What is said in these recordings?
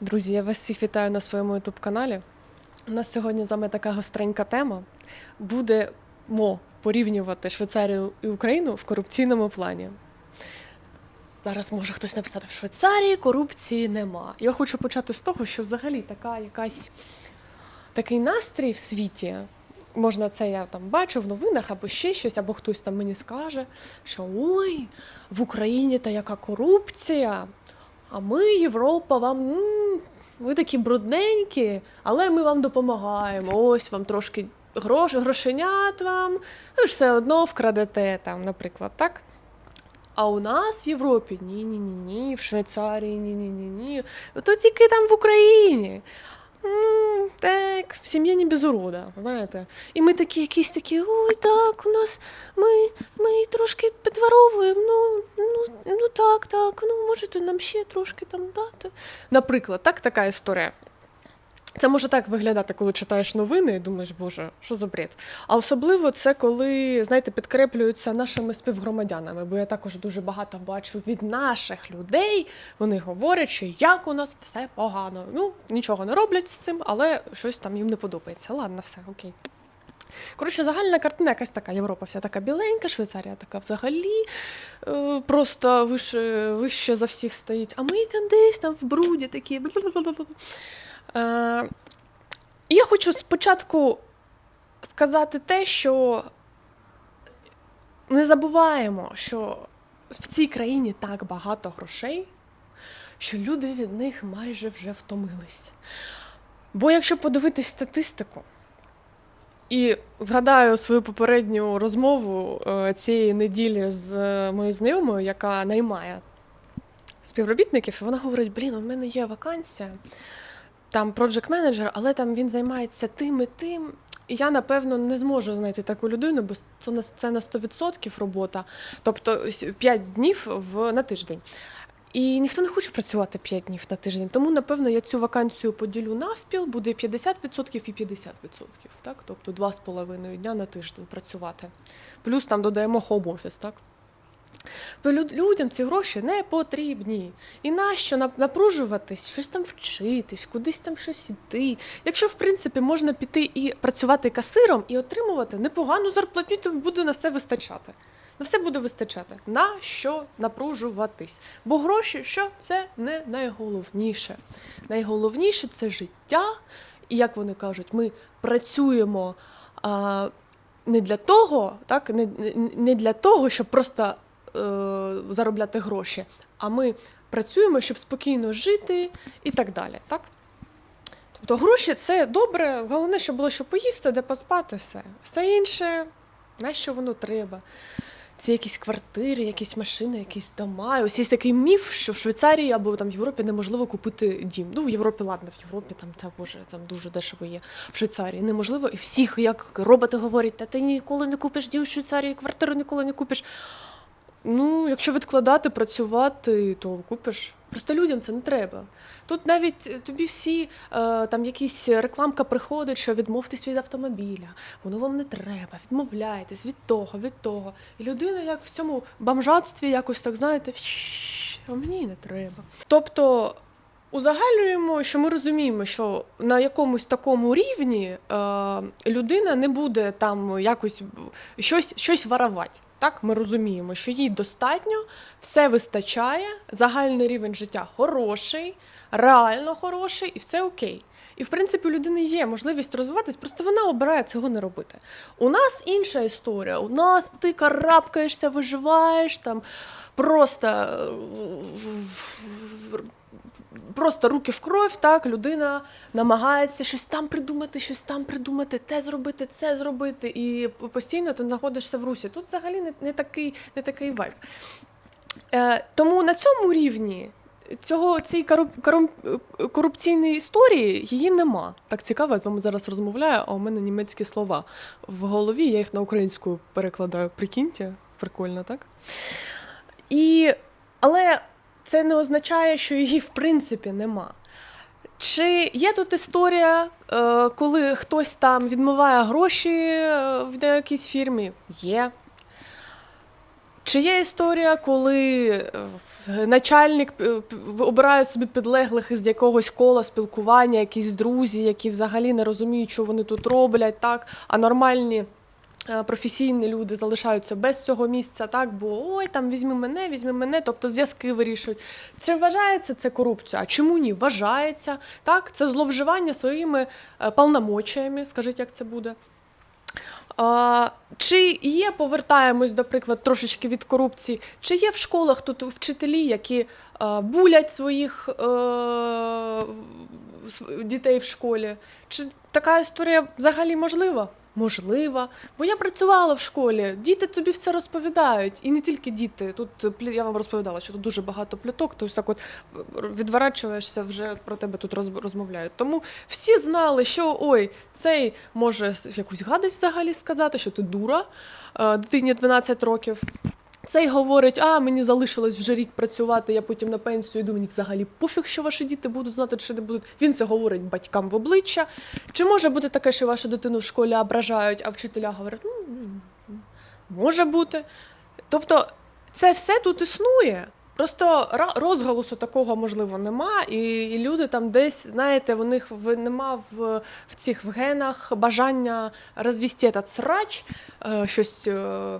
Друзі, я вас всіх вітаю на своєму youtube каналі. У нас сьогодні з вами така гостренька тема. Будемо порівнювати Швейцарію і Україну в корупційному плані. Зараз може хтось написати, в Швейцарії корупції нема. Я хочу почати з того, що взагалі така якась такий настрій в світі. Можна це я там бачу в новинах або ще щось, або хтось там мені скаже, що ой, в Україні та яка корупція, а ми, Європа, вам ви такі брудненькі, але ми вам допомагаємо. Ось вам трошки грош, грошенят вам, ви ж все одно вкрадете там, наприклад, так? А у нас в Європі ні, ні, в Швейцарії ні, ні, ні, ні. То тільки там в Україні. Ну, так, в сім'ї не без урода, знаєте. І ми такі якісь такі, ой, так, у нас ми, ми трошки підворовуємо, ну, ну, ну так, так, ну можете нам ще трошки там дати. Наприклад, так, така історія. Це може так виглядати, коли читаєш новини і думаєш, боже, що за бред. А особливо це коли, знаєте, підкреплюються нашими співгромадянами, бо я також дуже багато бачу від наших людей. Вони говорять, що як у нас все погано. Ну, нічого не роблять з цим, але щось там їм не подобається. Ладно, все, окей. Коротше, загальна картина якась така. Європа вся така біленька, Швейцарія така взагалі е, просто вище, вище за всіх стоїть. А ми там десь там в бруді такі. Е, я хочу спочатку сказати те, що не забуваємо, що в цій країні так багато грошей, що люди від них майже вже втомились. Бо якщо подивитись статистику, і згадаю свою попередню розмову е, цієї неділі з е, моєю знайомою, яка наймає співробітників, і вона говорить: блін, у мене є вакансія, там проджект менеджер, але там він займається тим і тим. І я, напевно, не зможу знайти таку людину, бо це на це на 100% робота, тобто 5 днів в, на тиждень. І ніхто не хоче працювати 5 днів на тиждень. Тому, напевно, я цю вакансію поділю навпіл, буде 50% і 50%. Так? Тобто 2,5 дня на тиждень працювати. Плюс там додаємо хоум-офіс, так? То люд- людям ці гроші не потрібні. І нащо нап- напружуватись, щось там вчитись, кудись там щось іти. Якщо, в принципі, можна піти і працювати касиром і отримувати непогану зарплатню, то буде на все вистачати. На все буде вистачати. На що напружуватись? Бо гроші, що це не найголовніше. Найголовніше це життя. І як вони кажуть, ми працюємо а, не для того, так, не, не- для того, щоб просто заробляти гроші, а ми працюємо, щоб спокійно жити і так далі. Так? Тобто гроші це добре, головне, щоб було що поїсти, де поспати, все. Все інше, на що воно треба. Це якісь квартири, якісь машини, якісь дома. Ось є такий міф, що в Швейцарії або там в Європі неможливо купити дім. Ну, в Європі, ладно, в Європі там та боже, там дуже дешево є. В Швейцарії неможливо. І всіх, як роботи говорять, та ти ніколи не купиш дім в Швейцарії, квартиру ніколи не купиш. Ну, якщо відкладати, працювати, то купиш. Просто людям це не треба. Тут навіть е, тобі всі е, там якісь рекламка приходить, що відмовтесь від автомобіля, воно вам не треба, відмовляйтесь від того, від того. І людина, як в цьому бомжатстві, якось так знаєте, «Щ, а мені не треба. Тобто узагальнюємо, що ми розуміємо, що на якомусь такому рівні е, людина не буде там якось щось, щось воровати. Так, ми розуміємо, що їй достатньо, все вистачає, загальний рівень життя хороший, реально хороший, і все окей. І в принципі у людини є можливість розвиватись, просто вона обирає цього не робити. У нас інша історія. У нас ти карабкаєшся, виживаєш там просто. Просто руки в кров, так, людина намагається щось там придумати, щось там придумати, те зробити, це зробити, і постійно ти знаходишся в русі. Тут взагалі не, не, такий, не такий вайб. Е, тому на цьому рівні цього цієї коруп, корупційної історії її нема. Так цікаво, я з вами зараз розмовляю, а у мене німецькі слова в голові, я їх на українську перекладаю. Прикиньте, прикольно, так? І, але це не означає, що її в принципі нема. Чи є тут історія, е, коли хтось там відмиває гроші е, в якійсь фірмі? Є. Чи є історія, коли е, начальник обирає собі підлеглих із якогось кола спілкування, якісь друзі, які взагалі не розуміють, що вони тут роблять, так? а нормальні професійні люди залишаються без цього місця, так? бо ой, там візьми мене, візьми мене, тобто зв'язки вирішують. Чи вважається це корупція? А чому ні? Вважається. Так? Це зловживання своїми е, повномочиями, скажіть, як це буде. А, чи є, повертаємось, до приклад, трошечки від корупції, чи є в школах тут вчителі, які а, булять своїх е, св- дітей в школі? Чи така історія взагалі можлива? Можлива. Бо я працювала в школі, діти тобі все розповідають. І не тільки діти. Тут е, я вам розповідала, що тут дуже багато пліток, тобто так от е, відворачуєшся, вже про тебе тут роз- розмовляють. Тому всі знали, що ой, цей може якусь гадость взагалі сказати, що ти дура, е, дитині 12 років. Цей говорить, а мені залишилось вже рік працювати, я потім на пенсію йду, мені взагалі пофіг, що ваші діти будуть знати, чи не будуть. Він це говорить батькам в обличчя. Чи може бути таке, що вашу дитину в школі ображають, а вчителя говорять, ну, м, може бути. Тобто це все тут існує. Просто розголосу такого можливо нема, і, люди там десь, знаєте, в них в, нема в, в цих в генах бажання розвісти этот срач, е, щось. Е,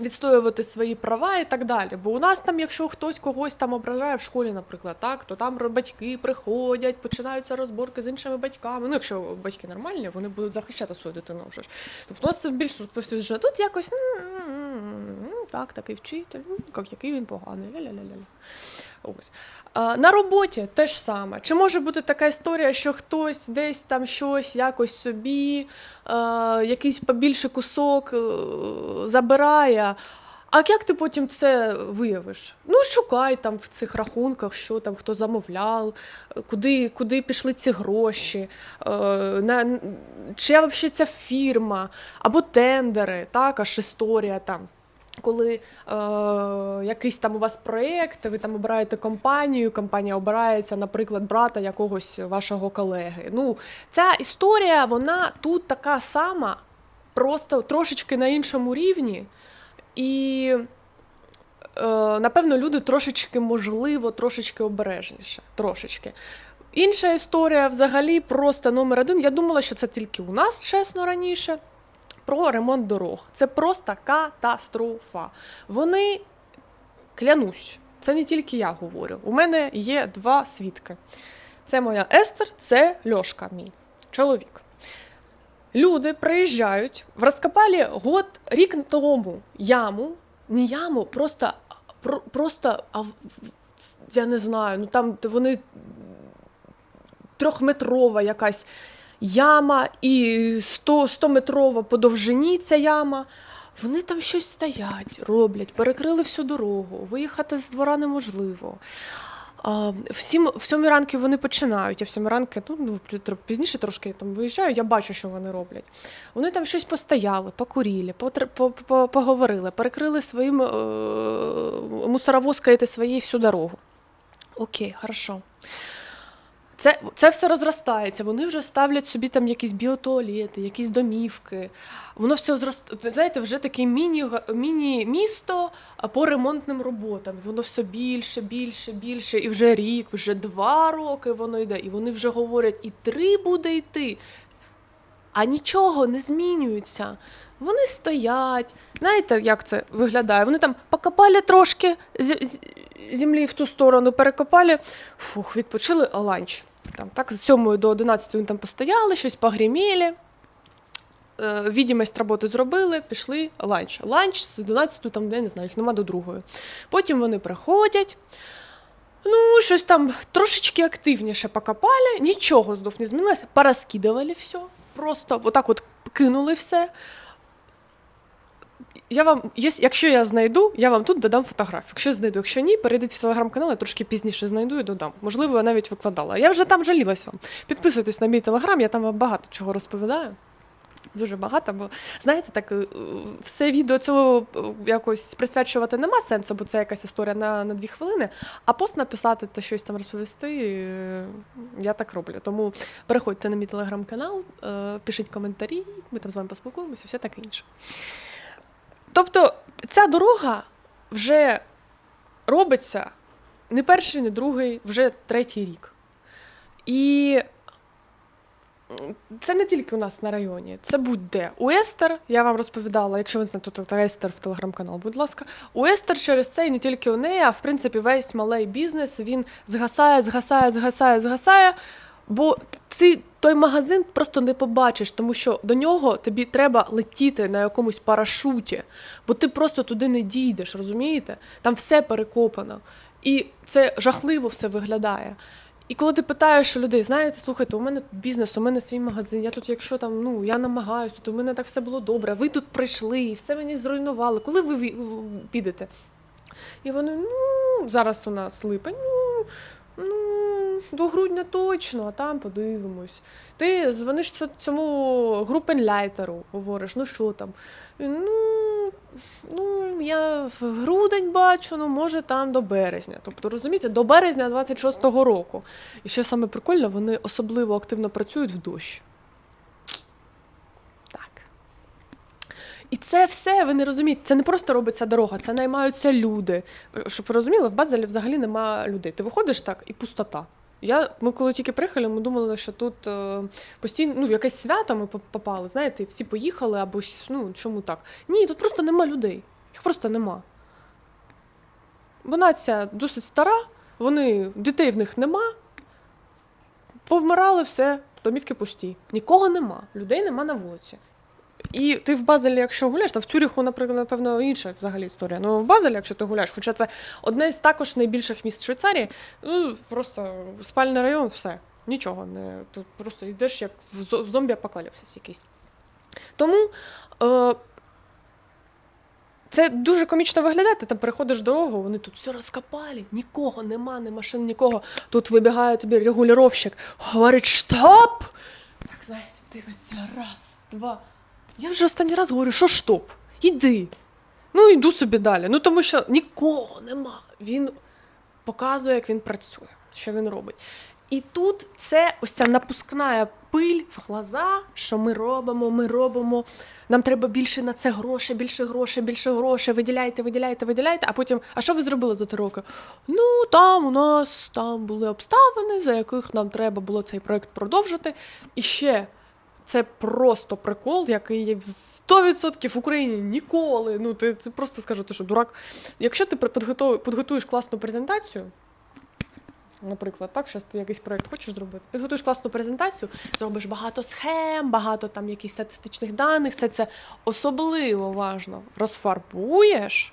Відстоювати свої права і так далі. Бо у нас там, якщо хтось когось там ображає в школі, наприклад, так, то там батьки приходять, починаються розборки з іншими батьками. Ну, якщо батьки нормальні, вони будуть захищати свою дитину вже ж. Тобто у нас це більш розповсюджено. Тут якось «М-м-м, так, такий вчитель, ну, як, який він поганий. Ля-ля-ля-ля. Ось. На роботі те ж саме. Чи може бути така історія, що хтось десь там щось якось собі, якийсь побільший кусок е, забирає. А як ти потім це виявиш? Ну, шукай там в цих рахунках, що там хто замовляв, куди, куди пішли ці гроші, е, на, чия взагалі ця фірма, або тендери, так, аж історія там. Коли е, якийсь там у вас проєкт, ви там обираєте компанію, компанія обирається, наприклад, брата якогось вашого колеги. Ну, ця історія, вона тут така сама, просто трошечки на іншому рівні. І, е, напевно, люди трошечки, можливо, трошечки обережніше. Трошечки. Інша історія взагалі просто номер один. Я думала, що це тільки у нас, чесно, раніше. Про ремонт дорог. Це просто катастрофа. Вони клянусь, це не тільки я говорю. У мене є два свідки. Це моя Естер, це Льошка, мій чоловік. Люди приїжджають в розкопалі год рік тому яму, не яму, просто, про, просто а, я не знаю, ну там вони трьохметрова якась яма і 100, 100 метрова по довжині ця яма. Вони там щось стоять, роблять, перекрили всю дорогу, виїхати з двора неможливо. В, сім, в сьомій ранки вони починають, а в сьомій ранки, ну, ну, пізніше трошки я там виїжджаю, я бачу, що вони роблять. Вони там щось постояли, покуріли, потр- по, по, поговорили, перекрили своїм е, мусоровозкою своєю всю дорогу. Окей, хорошо. Це, це все розростається. Вони вже ставлять собі там якісь біотуалети, якісь домівки. Воно все зростає. Знаєте, вже таке міні, міні-місто а, по ремонтним роботам. Воно все більше, більше, більше. І вже рік, вже два роки воно йде. І вони вже говорять, і три буде йти. А нічого не змінюється. Вони стоять. Знаєте, як це виглядає? Вони там покопали трошки землі в ту сторону, перекопали, фух, відпочили ланч. Там, так, з 7 до 11 вони там постояли, щось погріміли. Е, відімість роботи зробили, пішли ланч. Ланч з 11, там, я не знаю, їх нема до другої. Потім вони приходять. Ну, щось там трошечки активніше покопали, нічого знов не змінилося, порозкидували все. Просто отак от кинули все. Я вам, якщо я знайду, я вам тут додам фотографію. Якщо знайду, якщо ні, перейдіть в телеграм-канал, я трошки пізніше знайду і додам. Можливо, я навіть викладала. Я вже там жалілась вам. Підписуйтесь на мій телеграм, я там вам багато чого розповідаю. Дуже багато, бо знаєте, так е, все відео цього е, якось присвячувати нема сенсу, бо це якась історія на, на дві хвилини. А пост написати та щось там розповісти, е, я так роблю. Тому переходьте на мій телеграм-канал, пишіть коментарі, ми там з вами поспілкуємося, все таке інше. Тобто, ця дорога вже робиться не перший, не другий, вже третій рік. І це не тільки у нас на районі, це будь-де. У Естер, я вам розповідала, якщо ви не знаєте, то Естер в телеграм-канал, будь ласка. У Естер через це і не тільки у неї, а в принципі весь малий бізнес він згасає, згасає, згасає, згасає. Бо ти той магазин просто не побачиш, тому що до нього тобі треба летіти на якомусь парашуті, бо ти просто туди не дійдеш, розумієте? Там все перекопано. І це жахливо все виглядає. І коли ти питаєш людей, знаєте, слухайте, у мене тут бізнес, у мене свій магазин, я тут, якщо там, ну я намагаюся, то у мене так все було добре. Ви тут прийшли, і все мені зруйнували. Коли ви підете? І вони, ну, зараз у нас липень, ну, до грудня точно, а там подивимось. Ти дзвониш цьому групенляйтеру, говориш, ну що там? Ну, ну, я в грудень бачу, ну може там до березня. Тобто, розумієте, до березня 26-го року. І що саме прикольно, вони особливо активно працюють в дощ. Так. І це все, ви не розумієте, це не просто робиться дорога, це наймаються люди. Щоб ви розуміли, в Базелі взагалі нема людей. Ти виходиш так і пустота. Я, ми коли тільки приїхали, ми думали, що тут е, постійно ну, якесь свято ми попали, знаєте, всі поїхали або ну, чому так. Ні, тут просто нема людей. Їх просто нема. Бо нація досить стара, вони, дітей в них нема, повмирали все, домівки пусті. Нікого нема, людей нема на вулиці. І ти в Базелі, якщо гуляєш, то в Цюріху, наприклад, напевно, інша взагалі історія. Ну, в Базелі, якщо ти гуляєш, хоча це одне з також найбільших міст Швейцарії, ну, просто спальний район, все. Нічого не. Тут просто йдеш як в в зомбі-апокаліпсис якийсь. Тому е, це дуже комічно виглядає. Ти там переходиш дорогу, вони тут все розкопали, нікого нема, не машин, нікого. Тут вибігає тобі регулюровщик, говорить «Штоп!» Так, знаєте, дивиться, раз, два. Я вже останній раз говорю, що штоп? Іди. Ну, йду собі далі. Ну, тому що нікого нема. Він показує, як він працює, що він робить. І тут це ось ця напускна пиль в глаза, що ми робимо, ми робимо. Нам треба більше на це грошей, більше грошей, більше грошей. Виділяйте, виділяйте, виділяйте. А потім, а що ви зробили за три роки? Ну там у нас там були обставини, за яких нам треба було цей проект продовжити. І ще це просто прикол, який є в 100% в Україні ніколи. Ну, ти, ти просто скажу, ти що дурак. Якщо ти підготуєш, класну презентацію, наприклад, так, що ти якийсь проєкт хочеш зробити, підготуєш класну презентацію, зробиш багато схем, багато там якихось статистичних даних, все це особливо важно. Розфарбуєш,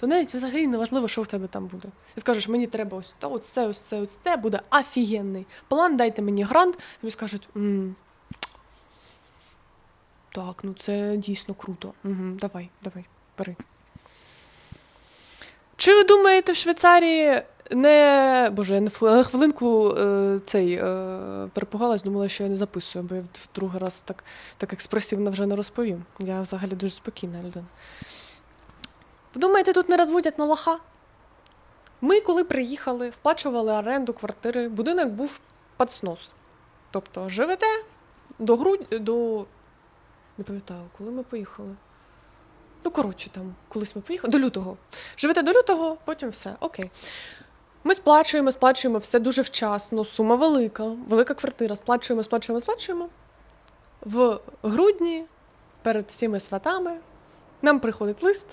то навіть взагалі не важливо, що в тебе там буде. І скажеш, мені треба ось то, ось це, ось це, ось це, буде офігенний план, дайте мені грант, тобі скажуть, так, ну це дійсно круто. Угу, давай, давай, бери. Чи ви думаєте, в Швейцарії не. Боже, я на хвилинку е, цей е, перепугалась, думала, що я не записую, бо я в другий раз так, так експресивно вже не розповім. Я взагалі дуже спокійна людина. Ви думаєте, тут не розводять на лоха? Ми, коли приїхали, сплачували оренду квартири, будинок був під снос. Тобто живете до грудь до. Не пам'ятаю, коли ми поїхали. Ну, коротше, там, колись ми поїхали. До лютого. Живете до лютого, потім все. Окей. Ми сплачуємо, сплачуємо все дуже вчасно. Сума велика, велика квартира. Сплачуємо, сплачуємо, сплачуємо. В грудні, перед всіми святами, нам приходить лист.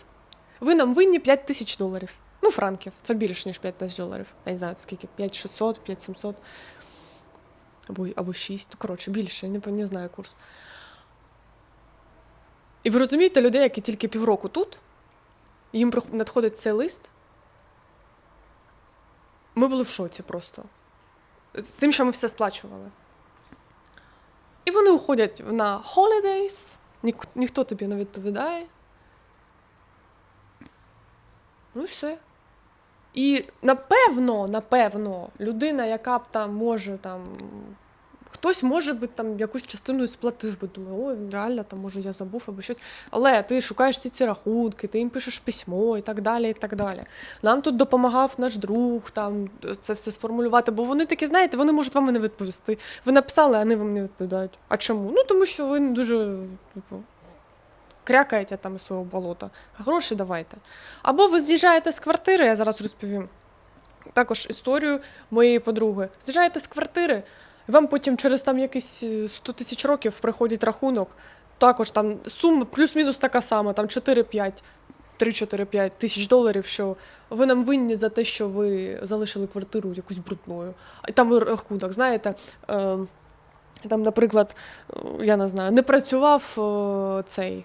Ви нам винні 5 тисяч доларів. Ну, франків. Це більше, ніж 5 тисяч доларів. Я не знаю, скільки, 5600, 5700. Або, або 6. Ну, коротше, більше, не, не знаю курс. І ви розумієте людей, які тільки півроку тут, їм надходить цей лист. Ми були в шоці просто. З тим, що ми все сплачували. І вони уходять на holidays, нік- ніхто тобі не відповідає. Ну і все. І напевно, напевно, людина, яка б там може там. Хтось може би там якусь частину сплатив би, думає, ой, реально, там може я забув або щось. Але ти шукаєш всі ці рахунки, ти їм пишеш письмо і так далі. і так далі. Нам тут допомагав наш друг там це все сформулювати, бо вони такі, знаєте, вони можуть вам не відповісти. Ви написали, а вони вам не відповідають. А чому? Ну тому що ви не дуже, типу. крякаєте там із свого болота. Гроші давайте. Або ви з'їжджаєте з квартири, я зараз розповім також історію моєї подруги. З'їжджаєте з квартири, вам потім через там якісь е, 100 тисяч років приходить рахунок. Також там сума плюс-мінус така сама, там 4-5, 3-4-5 тисяч доларів, що ви нам винні за те, що ви залишили квартиру якусь брудною. І там рахунок, знаєте. Е, там, наприклад, е, я не знаю, не працював е, цей е,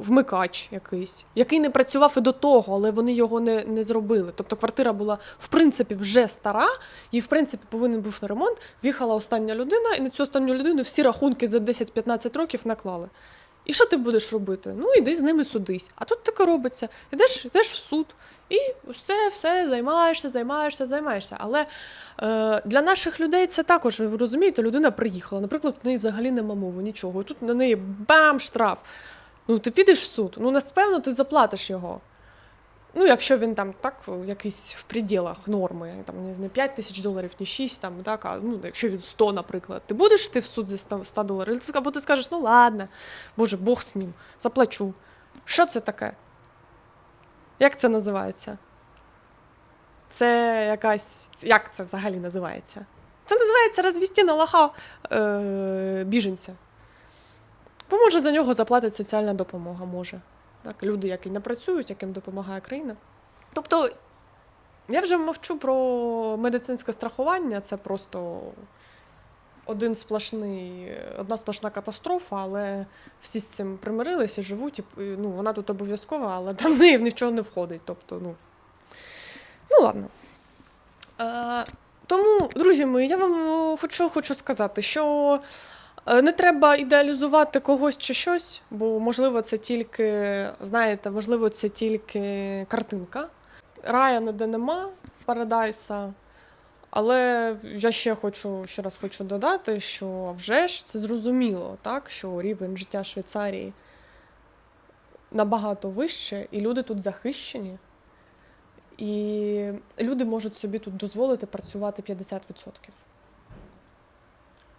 вмикач якийсь, який не працював і до того, але вони його не, не зробили. Тобто квартира була в принципі вже стара, і в принципі повинен був на ремонт. В'їхала остання людина, і на цю останню людину всі рахунки за 10-15 років наклали. І що ти будеш робити? Ну, іди з ними судись. А тут таке робиться. Ідеш, йдеш в суд, і все, все, займаєшся, займаєшся, займаєшся. Але е, для наших людей це також, ви розумієте, людина приїхала. Наприклад, в неї взагалі нема мови, нічого. Тут на неї бам, штраф. Ну, ти підеш в суд, ну, напевно, ти заплатиш його. Ну, якщо він там так, якийсь в пределах норми, там не- не 5 тисяч доларів, не 6, там, так, а ну, якщо він 100, наприклад, ти будеш йти в суд 100 100 доларів, або ти скажеш, ну ладно, боже, Бог з ним, заплачу. Що це таке? Як це називається? Це якась. Як це взагалі називається? Це називається розвісти на лоха е, біженця. Бо може за нього заплатить соціальна допомога, може. Так, люди, які не працюють, яким допомагає країна. Тобто, я вже мовчу про медицинське страхування, це просто один сплошний, одна сплошна катастрофа, але всі з цим примирилися, живуть, і ну, вона тут обов'язкова, але там в неї нічого не входить. Тобто, ну, ну ладно. Е, тому, друзі мої, я вам хочу, хочу сказати, що не треба ідеалізувати когось чи щось, бо можливо це тільки, знаєте, можливо, це тільки картинка. Рая ніде нема, парадайса. Але я ще хочу ще раз хочу додати, що вже ж це зрозуміло, так, що рівень життя Швейцарії набагато вище, і люди тут захищені. І люди можуть собі тут дозволити працювати 50%.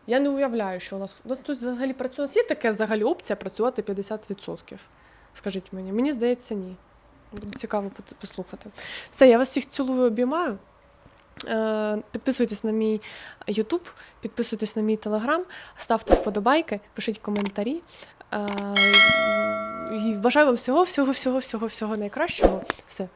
Я не уявляю, що у нас у нас тут взагалі працює. У нас є таке взагалі опція працювати 50%. Скажіть мені, мені здається, ні. Буде цікаво послухати. Все, я вас всіх цілую, обіймаю. Е, Підписуйтесь на мій YouTube, підписуйтесь на мій Telegram, ставте вподобайки, пишіть коментарі. Е, І бажаю вам всього, всього, всього, всього, всього найкращого. Все,